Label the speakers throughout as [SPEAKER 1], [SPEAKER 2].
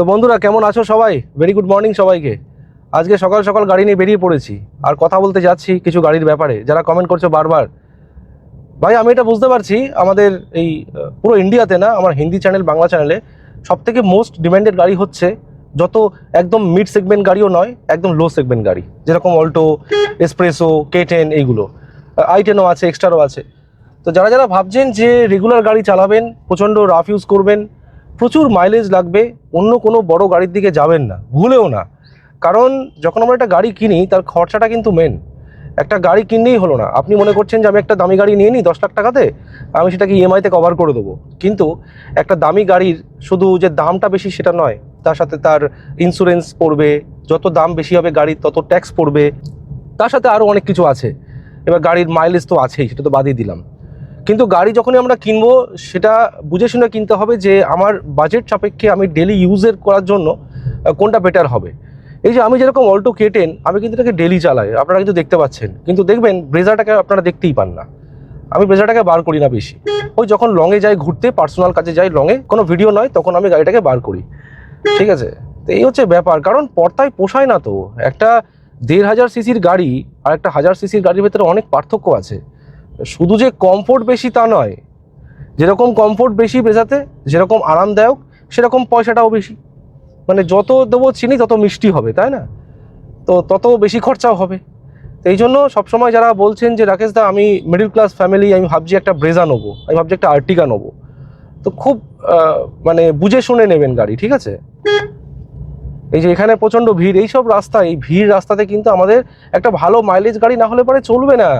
[SPEAKER 1] তো বন্ধুরা, কেমন আছো সবাই? ভেরি গুড মর্নিং সবাইকে। আজকে সকাল সকাল গাড়ি নিয়ে বেরিয়ে পড়েছি। আর কথা বলতে যাচ্ছি কিছু গাড়ির ব্যাপারে। যারা কমেন্ট করছ বারবার। ভাই, আমি এটা বুঝতে পারছি, আমাদের এই পুরো ইন্ডিয়াতে না, আমার হিন্দি চ্যানেল বাংলা চ্যানেলে সব থেকে মোস্ট ডিমান্ডেড গাড়ি হচ্ছে যত একদম মিড সেগমেন্ট গাড়িও নয়, একদম লো সেগমেন্ট গাড়ি। যেরকম Alto S Presso K ten এইগুলো। আই টেনও আছে এক্সট্রারও আছে। তো যারা যারা ভাবছেন যে রেগুলার গাড়ি চালাবেন, প্রচণ্ড রাফ ইউজ করবেন প্রচুর মাইলেজ লাগবে, অন্য কোনো বড় গাড়ির দিকে যাবেন না, ভুলেও না। কারণ যখন আমরা একটা গাড়ি কিনি, তার খরচাটা কিন্তু মেন একটা গাড়ি কিনলেই হলো না। আপনি মনে করছেন যে আমি একটা দামি গাড়ি নিয়ে নিই দশ লাখ টাকাতে? আমি সেটাকে ইএমআইতে কভার করে দেবো। কিন্তু একটা দামি গাড়ির শুধু যে দামটা বেশি সেটা নয়, তার সাথে তার ইন্স্যুরেন্স পড়বে, যত দাম বেশি হবে গাড়ির, তত ট্যাক্স পড়বে। তার সাথে আরও অনেক কিছু আছে। এবার গাড়ির মাইলেজ তো আছেই, সেটা তো বাদই দিলাম। কিন্তু গাড়ি যখনই আমরা কিনবো, সেটা বুঝে শুনে কিনতে হবে যে আমার বাজেট সাপেক্ষে আমি ডেলি ইউজের করার জন্য কোনটা বেটার হবে। এই যে আমি যেরকম অল্টো কেটেন আমি কিন্তু এটাকে ডেলি চালাই, আপনারা কিন্তু দেখতে পাচ্ছেন। কিন্তু দেখবেন ব্রেজারটাকে আপনারা দেখতেই পান না। আমি ব্রেজারটাকে বার করি না বেশি। ওই যখন লংয়ে যাই ঘুরতে পার্সোনাল কাজে যাই লংয়ে কোনো ভিডিও নয়, তখন আমি গাড়িটাকে বার করি। ঠিক আছে? তো এই হচ্ছে ব্যাপার। কারণ পর্তায় পোষায় না তো। একটা দেড় হাজার সিসির গাড়ি আর একটা হাজার সিসির গাড়ির ভেতরে অনেক পার্থক্য আছে। শুধু যে কমফোর্ট বেশি তা নয়, যেরকম কমফোর্ট বেশি বেজাতে যেরকম আরামদায়ক, সেরকম পয়সাটাও বেশি। মানে যত দেবো চিনি, তত মিষ্টি হবে, তাই না? তো তত বেশি খরচাও হবে। তো এই জন্য সবসময় যারা বলছেন যে, রাকেশ দা, আমি মিডিল ক্লাস ফ্যামিলি আমি ভাবছি একটা ব্রেজা নেব, আমি ভাবছি একটা আর্টিকা নেব। তো খুব মানে বুঝে শুনে নেবেন গাড়ি, ঠিক আছে? এই যে এখানে প্রচণ্ড ভিড়, এইসব রাস্তা, এই ভিড় রাস্তাতে কিন্তু আমাদের একটা ভালো মাইলেজ গাড়ি না হলে পরে চলবে না।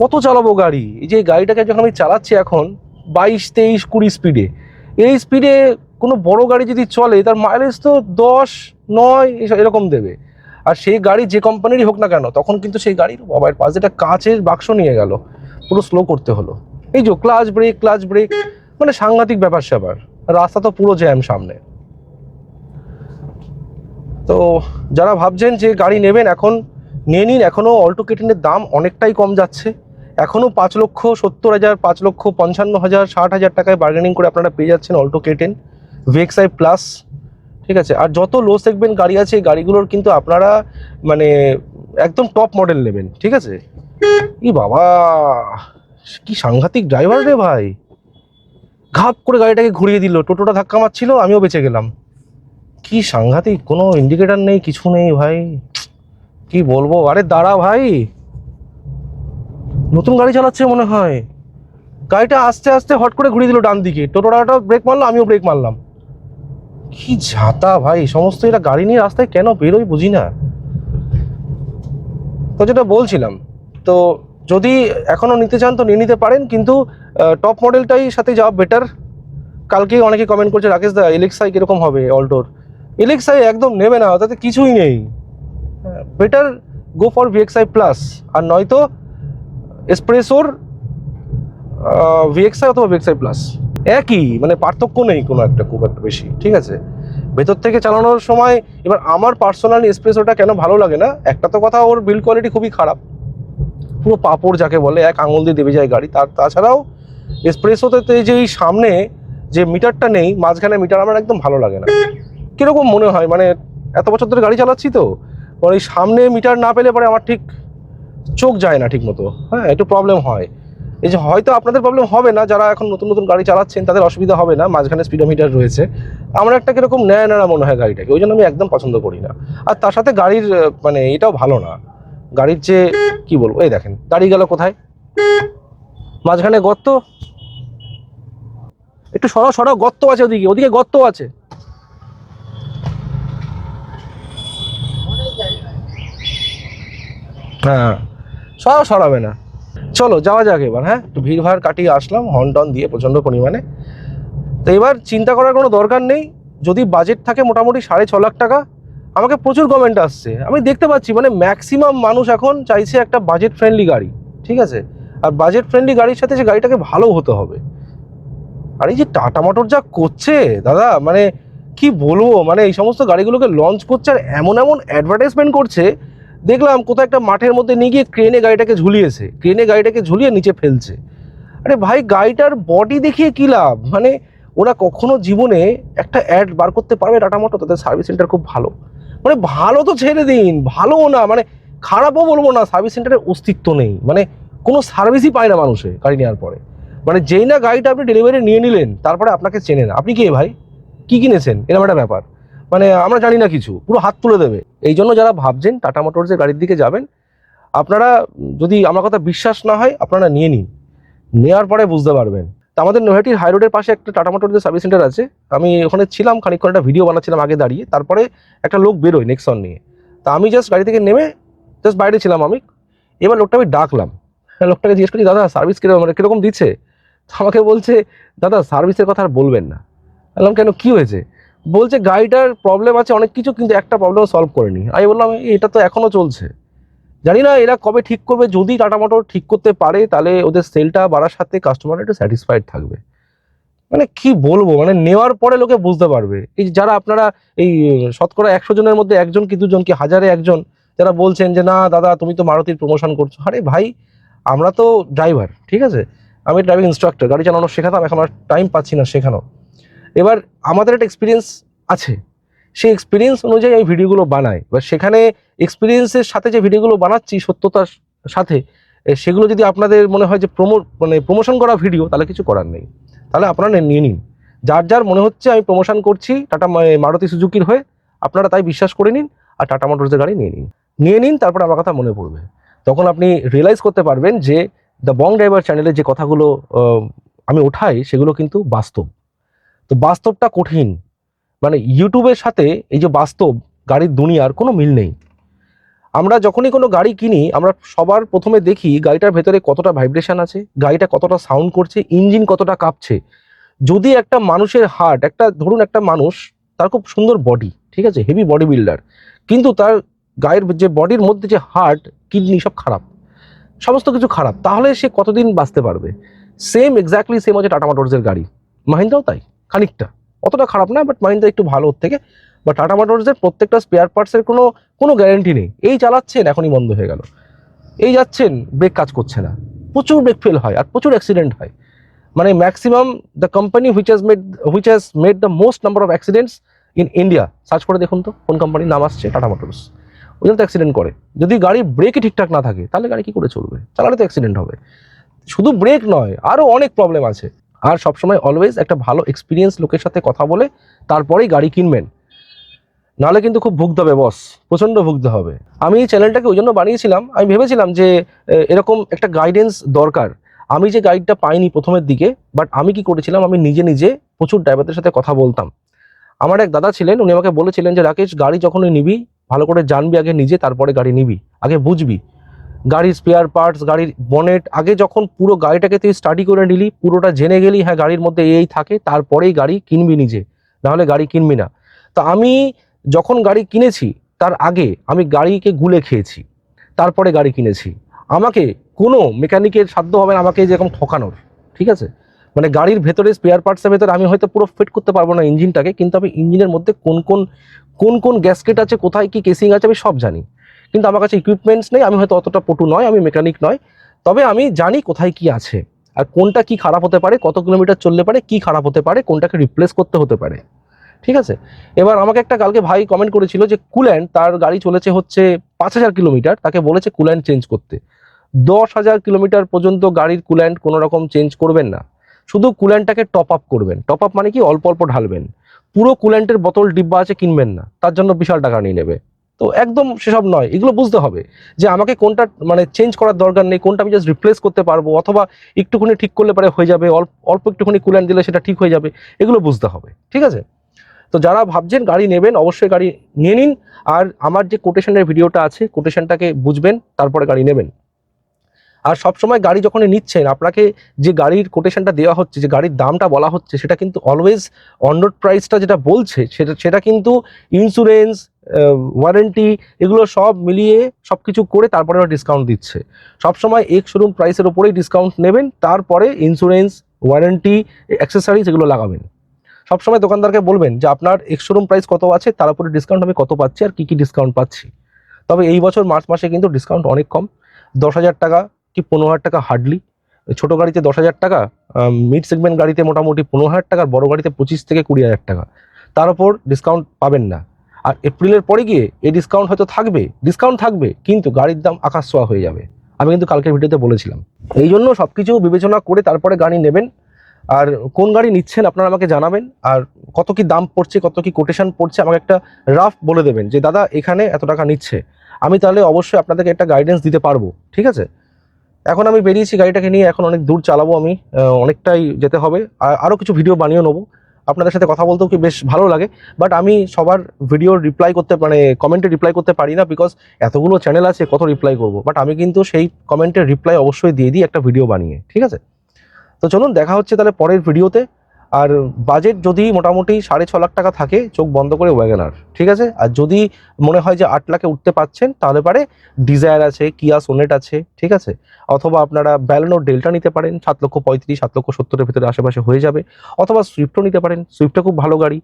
[SPEAKER 1] কত চালাবো গাড়ি? এই যে গাড়িটাকে যখন আমি চালাচ্ছি এখন, বাইশ, তেইশ, কুড়ি স্পিডে এই স্পিডে কোনো বড় গাড়ি যদি চলে, তার মাইলেজ তো দশ, নয় এরকম দেবে। আর সেই গাড়ি যে কোম্পানিরই হোক না কেন, তখন কিন্তু সেই গাড়ির বাবার পাশে একটা কাঁচের বাক্স নিয়ে গেল। পুরো স্লো করতে হলো। এই যে ক্লাচ ব্রেক ক্লাচ ব্রেক মানে সাংঘাতিক ব্যাপার স্যাপার রাস্তা তো পুরো জ্যাম সামনে। তো যারা ভাবছেন যে গাড়ি নেবেন এখন, নিয়ে নিন। এখনও অল্টো কেটেনের দাম অনেকটাই কম যাচ্ছে। এখনও পাঁচ লক্ষ সত্তর হাজার, পাঁচ লক্ষ পঞ্চান্ন হাজার, ষাট হাজার টাকায় বার্গেনিং করে আপনারা পেয়ে যাচ্ছেন অল্টো কেটেন ভিএক্সআই প্লাস ঠিক আছে? আর যত লো সেগমেন্ট গাড়ি আছে, এই গাড়িগুলোর কিন্তু আপনারা মানে একদম টপ মডেল নেবেন, ঠিক আছে? ই বাবা, কি সাংঘাতিক ড্রাইভার রে ভাই। ঘাপ করে গাড়িটাকে ঘুরিয়ে দিল, টোটোটা ধাক্কা মারছিল, আমিও বেঁচে গেলাম। কি সাংঘাতিক, কোনো ইন্ডিকেটার নেই, কিছু নেই ভাই। কি বলব? আরে দাঁড়া ভাই। নতুন গাড়ি চালাচ্ছে মনে হয়। গাড়িটা আস্তে আস্তে হট করে ঘুরিয়ে দিল ডান দিকে। টোটোটা ব্রেক মারলো, আমিও ব্রেক মারলাম। কি ঝাঁতা ভাই, সমস্ত এটা গাড়ি নিয়ে রাস্তায় কেন বেরোই বুঝি না। তো যেটা বলছিলাম, তো যদি এখনও নিতে চান তো নিয়ে নিতে পারেন, কিন্তু টপ মডেলটাই সাথে যাওয়া বেটার কালকে অনেকে কমেন্ট করছে, রাকেশ দা এলেক্সাই কীরকম হবে অল্টোর এলেক্সাই একদম নেবে না তাতে কিছুই নেই। Better go for VXI plus আর নয়তো এসপ্রেসোর ভিএক্সআই অথবা ভিএক্সআই প্লাস একই মানে পার্থক্য নেই কোনো একটা খুব একটা বেশি, ঠিক আছে? ভেতর থেকে চালানোর সময়, এবার আমার পার্সোনালি এসপ্রেসোটা কেন ভালো লাগে না? একটা তো কথা, ওর বিল্ড কোয়ালিটি খুবই খারাপ। পুরো পাপড় যাকে বলে, এক আঙুল দিয়ে দেবে যায় গাড়ি। তার, তাছাড়াও এসপ্রেসোতে যে সামনে যে মিটারটা নেই, মাঝখানে মিটার আমার একদম ভালো লাগে না। কীরকম মনে হয়? মানে এত বছর ধরে গাড়ি চালাচ্ছি তো ওর এই সামনে মিটার না পেলে পরে আমার ঠিক চোখ যায় না ঠিক মতো হ্যাঁ একটু প্রবলেম হয়। এই যে হয়তো আপনাদের প্রবলেম হবে না, যারা এখন নতুন নতুন গাড়ি চালাচ্ছেন, তাদের অসুবিধা হবে না, মাঝখানে স্পিডোমিটার রয়েছে। আমার একটা কীরকম ন্যায় নেড়া মনে হয় গাড়িটাকে, ওই জন্য আমি একদম পছন্দ করি না। আর তার সাথে গাড়ির মানে এটাও ভালো না। গাড়ির যে, কি বলব, এই দেখেন, গাড়ি গেল কোথায়? মাঝখানে গর্ত। একটু সরাও সরাও, গর্ত আছে ওদিকে ওদিকে গর্ত আছে। হ্যাঁ। সরাও সরাবে না। চলো, যাওয়া যাক এবার হ্যাঁ? একটু ভিড় ভাড় কাটিয়ে আসলাম হর্ন টন দিয়ে প্রচণ্ড পরিমাণে। তো এবার চিন্তা করার কোনো দরকার নেই, যদি বাজেট থাকে মোটামুটি সাড়ে ছ লাখ টাকা, আমাকে প্রচুর কমেন্ট আসছে। আমি দেখতে পাচ্ছি মানে ম্যাক্সিমাম মানুষ এখন চাইছে একটা বাজেট ফ্রেন্ডলি গাড়ি, ঠিক আছে? আর বাজেট ফ্রেন্ডলি গাড়ির সাথে যে গাড়িটাকে ভালো হতে হবে। আর, এই যে টাটা মোটর যা করছে, দাদা মানে কি বলব? মানে এই সমস্ত গাড়িগুলোকে লঞ্চ করছে আর এমন এমন অ্যাডভার্টাইজমেন্ট করছে দেখলাম কোথাও একটা মাঠের মধ্যে নিয়ে গিয়ে ক্রেনে গাড়িটাকে ঝুলিয়েছে। ক্রেনে গাড়িটাকে ঝুলিয়ে নিচে ফেলছে। আরে ভাই, গাড়িটার বডি দেখিয়ে কি লাভ? মানে ওরা কখনো জীবনে একটা অ্যাড বার করতে পারবে? টাটা মোটর তাদের সার্ভিস সেন্টার খুব ভালো। মানে ভালো তো ছেড়ে দিন, ভালোও না। মানে খারাপও বলব না সার্ভিস সেন্টারের অস্তিত্ব নেই। মানে কোনো সার্ভিসই পায় না মানুষে গাড়ি নেওয়ার পরে। মানে যেই না গাড়িটা আপনি ডেলিভারি নিয়ে নিলেন, তারপরে আপনাকে চেনে না। আপনি কে ভাই? কি কিনেছেন? এরকম একটা ব্যাপার। মানে আমরা জানি না কিছু পুরো হাত তুলে দেবে। এই জন্য যারা ভাবছেন টাটা মোটরসের গাড়ির দিকে যাবেন আপনারা যদি আমার কথা বিশ্বাস না হয় আপনারা নিয়ে নিন। নেওয়ার পরে বুঝতে পারবেন। তা আমাদের নৈহাটির হাই রোডের পাশে একটা টাটা মোটরসের সার্ভিস সেন্টার আছে। আমি ওখানে ছিলাম খানিকক্ষণ একটা ভিডিও বানাচ্ছিলাম আগে দাঁড়িয়ে। তারপরে একটা লোক বেরোয় নেক্সন নিয়ে। তা আমি জাস্ট গাড়ি থেকে নেমে জাস্ট বাইরে ছিলাম আমি। এবার লোকটা আমি ডাকলাম। হ্যাঁ, লোকটাকে জিজ্ঞেস করছি দাদা সার্ভিস কীরকম মানে কীরকম দিচ্ছে? তো আমাকে বলছে দাদা সার্ভিসের কথা আর বলবেন না। বললাম কেন কি হয়েছে? বলছে গাড়িটার প্রবলেম আছে অনেক কিছু কিন্তু একটা প্রবলেম সলভ করেনি। আমি বললাম "এই, এটা তো এখনও চলছে। জানি না এরা কবে ঠিক করবে যদি টাটা মোটর ঠিক করতে পারে তাহলে ওদের সেলটা বাড়ার সাথে কাস্টমার একটু স্যাটিসফাইড থাকবে। মানে কি বলব মানে নেওয়ার পরে লোকে বুঝতে পারবে। এই যারা আপনারা এই শতকরা একশো জনের মধ্যে একজন কি দুজন কি হাজারে একজন যারা বলছেন যে না দাদা তুমি তো মারুতির প্রমোশন করছ। আরে ভাই আমরা তো ড্রাইভার ঠিক আছে? আমি ড্রাইভিং ইনস্ট্রাক্টর গাড়ি চালানো শেখাতাম এখন আর টাইম পাচ্ছি না শেখানো। এবার আমাদের একটা এক্সপিরিয়েন্স আছে। সেই এক্সপিরিয়েন্স অনুযায়ী আমি ভিডিওগুলো বানাই এবার সেখানে এক্সপিরিয়েন্সের সাথে যে ভিডিওগুলো বানাচ্ছি সত্যতার সাথে সেগুলো যদি আপনাদের মনে হয় যে প্রমো মানে প্রমোশন করা ভিডিও তাহলে কিছু করার নেই। তাহলে আপনারা নিয়ে নিন। যার যার মনে হচ্ছে আমি প্রমোশন করছি, টাটা মারুতি সুজুকির হয়ে, আপনারা তাই বিশ্বাস করে নিন আর টাটা মোটরসের গাড়ি নিয়ে নিন। নিয়ে নিন, তারপর আমার কথা মনে পড়বে। তখন আপনি রিয়েলাইজ করতে পারবেন যে দ্য বং ড্রাইভার চ্যানেলে যে কথাগুলো আমি ওঠাই সেগুলো কিন্তু বাস্তব। তো বাস্তবটা কঠিন। মানে ইউটিউবের সাথে এই যে বাস্তব, গাড়ির দুনিয়ার কোনো মিল নেই। আমরা যখনই কোনো গাড়ি কিনি, আমরা সবার প্রথমে দেখি গাড়িটার ভেতরে কতটা ভাইব্রেশন আছে, গাড়িটা কতটা সাউন্ড করছে ইঞ্জিন কতটা কাঁপছে। যদি একটা মানুষের হার্ট একটা ধরুন একটা মানুষ, তার খুব সুন্দর বডি ঠিক আছে হেভি বডি বিল্ডার কিন্তু তার গায়ের যে বডির মধ্যে যে হার্ট কিডনি সব খারাপ। সমস্ত কিছু খারাপ। তাহলে সে কতদিন বাঁচতে পারবে? সেম এক্স্যাক্টলি সেম হচ্ছে টাটা মোটরসের গাড়ি। মাহিন্দ্রাও তাই। খানিকটা। অতটা খারাপ না বাট মাহিন্দ্রা একটু ভালো ওর থেকে। বা টাটা মোটরসের প্রত্যেকটা স্পেয়ার পার্টসের কোনো কোনো গ্যারেন্টি নেই। এই চালাচ্ছেন, এখনই বন্ধ হয়ে গেল। এই যাচ্ছেন ব্রেক কাজ করছে না। প্রচুর ব্রেক ফেল হয় আর প্রচুর অ্যাক্সিডেন্ট হয়। মানে maximum the company which has made which has made the most number of accidents in India search করে দেখুন তো, কোন কোম্পানির নাম আসছে টাটা মোটরস ওই জন্য তো অ্যাক্সিডেন্ট করে। যদি গাড়ির ব্রেকই ঠিকঠাক না থাকে, তাহলে গাড়ি কী করে চলবে? চালালে তো অ্যাক্সিডেন্ট হবে। শুধু ব্রেক নয় আরও অনেক প্রবলেম আছে। আর সবসময় অলওয়েজ একটা ভালো এক্সপিরিয়েন্স লোকের সাথে কথা বলে, তারপরেই গাড়ি কিনবেন। নাহলে কিন্তু খুব ভুগতে হবে বস প্রচণ্ড ভুগতে হবে। আমি এই চ্যানেলটাকে ওই জন্য বানিয়েছিলাম, আমি ভেবেছিলাম যে এরকম একটা গাইডেন্স দরকার। আমি যে গাইডটা পাইনি প্রথমের দিকে বাট আমি কি করেছিলাম, আমি নিজে নিজে প্রচুর ড্রাইভারদের সাথে কথা বলতাম। আমার এক দাদা ছিলেন, উনি আমাকে বলেছিলেন যে, রাকেশ, গাড়ি যখনই নিবি, ভালো করে জানবি, আগে নিজে, তারপরে গাড়ি নিবি, আগে বুঝবি। গাড়ির স্পেয়ার পার্টস গাড়ির বনেট আগে যখন পুরো গাড়িটাকে তুই স্টাডি করে নিলি, পুরোটা জেনে গেলি হ্যাঁ গাড়ির মধ্যে এই থাকে, তারপরেই গাড়ি কিনবি নিজে, নাহলে গাড়ি কিনবি না। তো আমি যখন গাড়ি কিনেছি, তার আগে আমি গাড়িকে গুলে খেয়েছি, তারপরে গাড়ি কিনেছি। আমাকে কোনো মেকানিকের সাধ্য হবে না আমাকে যেরকম ঠকানোর, ঠিক আছে? মানে গাড়ির ভেতরে স্পেয়ার পার্টসের ভেতরে আমি হয়তো পুরো ফিট করতে পারব না ইঞ্জিনটাকে কিন্তু আমি ইঞ্জিনের মধ্যে কোন কোন কোন কোন গ্যাসকেট আছে, কোথায় কি কেসিং আছে, আমি সব জানি। কিন্তু আমার কাছে ইকুইপমেন্টস নেই, আমি হয়তো অতটা পটু নয়, আমি মেকানিক নয়। তবে আমি জানি কোথায় কি আছে আর কোনটা কি খারাপ হতে পারে, কত কিলোমিটার চললে পারে, কি খারাপ হতে পারে, কোনটাকে রিপ্লেস করতে হতে পারে। ঠিক আছে? এবার আমাকে একটা কালকে ভাই কমেন্ট করেছিল যে কুল্যান্ড তার গাড়ি চলেছে হচ্ছে পাঁচ হাজার কিলোমিটার, তাকে বলেছে কুল্যান্ট চেঞ্জ করতে। দশ হাজার কিলোমিটার পর্যন্ত গাড়ির কুল্যান্ড কোনো রকম চেঞ্জ করবেন না। শুধু কুল্যান্টটাকে টপ আপ করবেন। টপ আপ মানে কি? অল্প অল্প ঢালবেন। পুরো কুল্যান্টের বোতল, ডিব্বা আছে, কিনবেন না। তার জন্য বিশাল টাকা নিয়ে নেবে। তো একদম সেসব নয়। এগুলো বুঝতে হবে যে আমাকে কোনটা মানে চেঞ্জ করার দরকার নেই, কোনটা আমি জাস্ট রিপ্লেস করতে পারব অথবা একটুখানি ঠিক করলে পরে হয়ে যাবে, অল্প অল্প একটুখানি কুল্যান্ট দিলে সেটা ঠিক হয়ে যাবে, এগুলো বুঝতে হবে, ঠিক আছে? তো যারা ভাবছেন গাড়ি নেবেন, অবশ্যই গাড়ি নিয়ে নিন। আর আমার যে কোটেশনের ভিডিওটা আছে কোটেশনটাকে বুঝবেন, তারপরে গাড়ি নেবেন। আর সবসময় গাড়ি যখন নিচ্ছেন, আপনাকে যে গাড়ির কোটেশনটা দেওয়া হচ্ছে, যে গাড়ির দামটা বলা হচ্ছে, সেটা কিন্তু অলওয়েজ অন প্রাইসটা যেটা বলছে, সেটা সেটা কিন্তু ইন্স্যুরেন্স ওয়ারেন্টি এগুলো সব মিলিয়ে সব কিছু করে তারপরে ওরা ডিসকাউন্ট দিচ্ছে। সবসময় এক শোরুম প্রাইসের ওপরেই ডিসকাউন্ট নেবেন, তারপরে ইন্স্যুরেন্স ওয়ারেন্টি অ্যাক্সেসরিজ এগুলো লাগাবেন। সবসময় দোকানদারকে বলবেন যে আপনার এক্স শোরুম প্রাইস কত আছে, তার উপরে ডিসকাউন্ট আমি কত পাচ্ছি, আর কী কী ডিসকাউন্ট পাচ্ছি। তবে এই বছর মার্চ মাসে কিন্তু ডিসকাউন্ট অনেক কম, দশ হাজার টাকা কি পনেরো হাজার টাকা হার্ডলি ছোটো গাড়িতে দশ হাজার টাকা মিড সেগমেন্ট গাড়িতে মোটামুটি পনেরো হাজার টাকা বড় গাড়িতে পঁচিশ থেকে কুড়ি হাজার টাকা। তার উপর ডিসকাউন্ট পাবেন না। আর এপ্রিলের পরে গিয়ে এই ডিসকাউন্ট হয়তো থাকবে ডিসকাউন্ট থাকবে, কিন্তু গাড়ির দাম আকাশ ছোঁয়া হয়ে যাবে। আমি কিন্তু কালকের ভিডিওতে বলেছিলাম। এই জন্য সব কিছু বিবেচনা করে তারপরে গাড়ি নেবেন। আর কোন গাড়ি নিচ্ছেন আপনারা আমাকে জানাবেন। আর কত কি দাম পড়ছে, কত কি কোটেশন পড়ছে, আমাকে একটা রাফ বলে দেবেন যে, দাদা, এখানে এত টাকা নিচ্ছে। আমি তাহলে অবশ্যই আপনাদেরকে একটা গাইডেন্স দিতে পারব, ঠিক আছে? এখন আমি বেরিয়েছি গাড়িটাকে নিয়ে, এখন অনেক দূর চালাবো আমি অনেকটাই যেতে হবে। আর আরও কিছু ভিডিও বানিয়ে নেব। আপনাদের সাথে কথা বলতেও কি বেশ ভালো লাগে বাট আমি সবার ভিডিওর রিপ্লাই করতে মানে কমেন্টে রিপ্লাই করতে পারি না বিকজ এতগুলো চ্যানেল আছে, কত রিপ্লাই করব? বাট আমি কিন্তু সেই কমেন্টের রিপ্লাই অবশ্যই দিয়ে দিই একটা ভিডিও বানিয়ে, ঠিক আছে? তো চলুন, দেখা হচ্ছে তাহলে পরের ভিডিওতে আর বাজেট যদি মোটামুটি সাড়ে ছ লাখ টাকা থাকে, চোখ বন্ধ করে ওয়াগনার ঠিক আছে? আর যদি মনে হয় যে আট লাখে উঠতে পাচ্ছেন তাহলে পারে ডিজায়ার আছে কিয়া সোনেট আছে, ঠিক আছে? অথবা আপনারা ব্যালেনোর ডেল্টা নিতে পারেন, সাত লক্ষ পঁয়ত্রিশ, সাত লক্ষ সত্তরের ভিতরে আশেপাশে হয়ে যাবে। অথবা সুইফটও নিতে পারেন সুইফটটা খুব ভালো গাড়ি।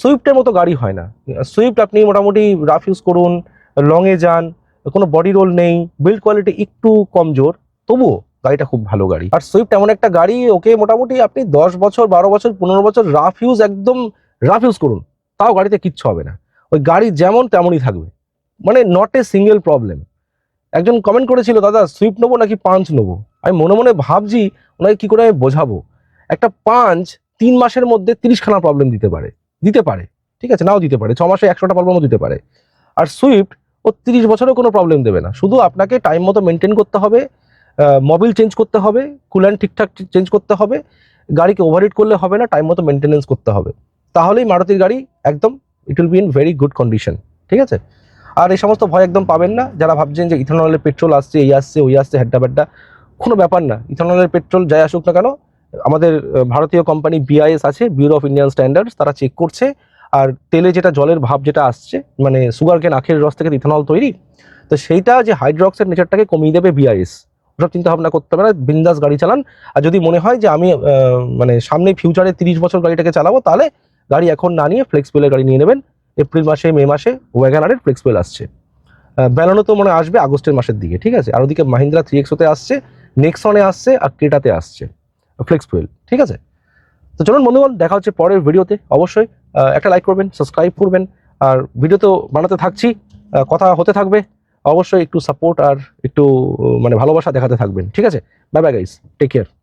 [SPEAKER 1] সুইফটের মতো গাড়ি হয় না। সুইফট আপনি মোটামুটি রাফ ইউজ করুন লংয়ে যান, কোনো বডি রোল নেই বিল্ড কোয়ালিটি একটু কমজোর, তবুও গাড়িটা খুব ভালো গাড়ি। আর সুইফট এমন একটা গাড়ি, ওকে মোটামুটি আপনি দশ বছর, বারো বছর, পনেরো বছর রাফ ইউজ একদম রাফ ইউজ করুন। তাও গাড়িতে কিচ্ছু হবে না। ওই গাড়ি যেমন তেমনই থাকবে। মানে নট এ সিঙ্গেল প্রবলেম একজন কমেন্ট করেছিল, দাদা সুইফট নেব নাকি পাঞ্চ নেব? আমি মনে মনে ভাবছি, ওনাকে কি করে আমি বোঝাবো? একটা পাঞ্চ তিন মাসের মধ্যে তিরিশখানা প্রবলেম দিতে পারে। দিতে পারে। ঠিক আছে, নাও দিতে পারে। ছ মাসে একশোটা প্রবলেমও দিতে পারে। আর সুইফট ও তিরিশ বছরেও কোনো প্রবলেম দেবে না। শুধু আপনাকে টাইম মতো মেনটেন করতে হবে। মোবিল চেঞ্জ করতে হবে কুল্যান্ট ঠিকঠাক চেঞ্জ করতে হবে, গাড়িকে ওভারহিট করলে হবে না টাইম মতো মেনটেনেন্স করতে হবে। তাহলেই মারুতির গাড়ি একদম it will be in very good condition ঠিক আছে? আর এই সমস্ত ভয় একদম পাবেন না, যারা ভাবছেন যে ইথানলের পেট্রোল আসছে, এই আসছে, ওই আসছে হ্যাড্ডা ব্যাড্ডা কোনো ব্যাপার না ইথানলের পেট্রোল যাই আসুক না কেন, আমাদের ভারতীয় কোম্পানি বিআইএস আছে ব্যুরো অফ ইন্ডিয়ান স্ট্যান্ডার্ডস তারা চেক করছে, আর তেলে যেটা জলের ভাব যেটা আসছে মানে সুগার কেন আখের রস থেকে ইথানল তৈরি, তো সেইটা যে হাইড্রক্সের নেচারটাকে কমিয়ে দেবে বিআইএস ওসব চিন্তা ভাবনা করতে হবে না, বিন্দাস গাড়ি চালান। আর যদি মনে হয় যে আমি মানে সামনে ফিউচারে তিরিশ বছর গাড়িটাকে চালাবো, তাহলে গাড়ি এখন না নিয়ে ফ্লেক্সিবলের গাড়ি নিয়ে নেবেন। এপ্রিল মাসে মে মাসে ওয়াগানারের ফ্লেক্সিবল আসছে। বেলানো তো মনে আসবে আগস্টের মাসের দিকে, ঠিক আছে? আর ওদিকে মাহিন্দ্রা থ্রি এক্সোতে আসছে নেক্সনে আসছে, আর ক্রেটাতে আসছে। ফ্লেক্সিবল ঠিক আছে? তো চলুন বন্ধুগণ, দেখা হচ্ছে পরের ভিডিওতে অবশ্যই একটা লাইক করবেন সাবস্ক্রাইব করবেন। আর ভিডিও তো বানাতে থাকছি কথা হতে থাকবে। অবশ্যই একটু সাপোর্ট আর একটু মানে ভালোবাসা দেখাতে থাকবেন। ঠিক আছে? Bye bye guys take care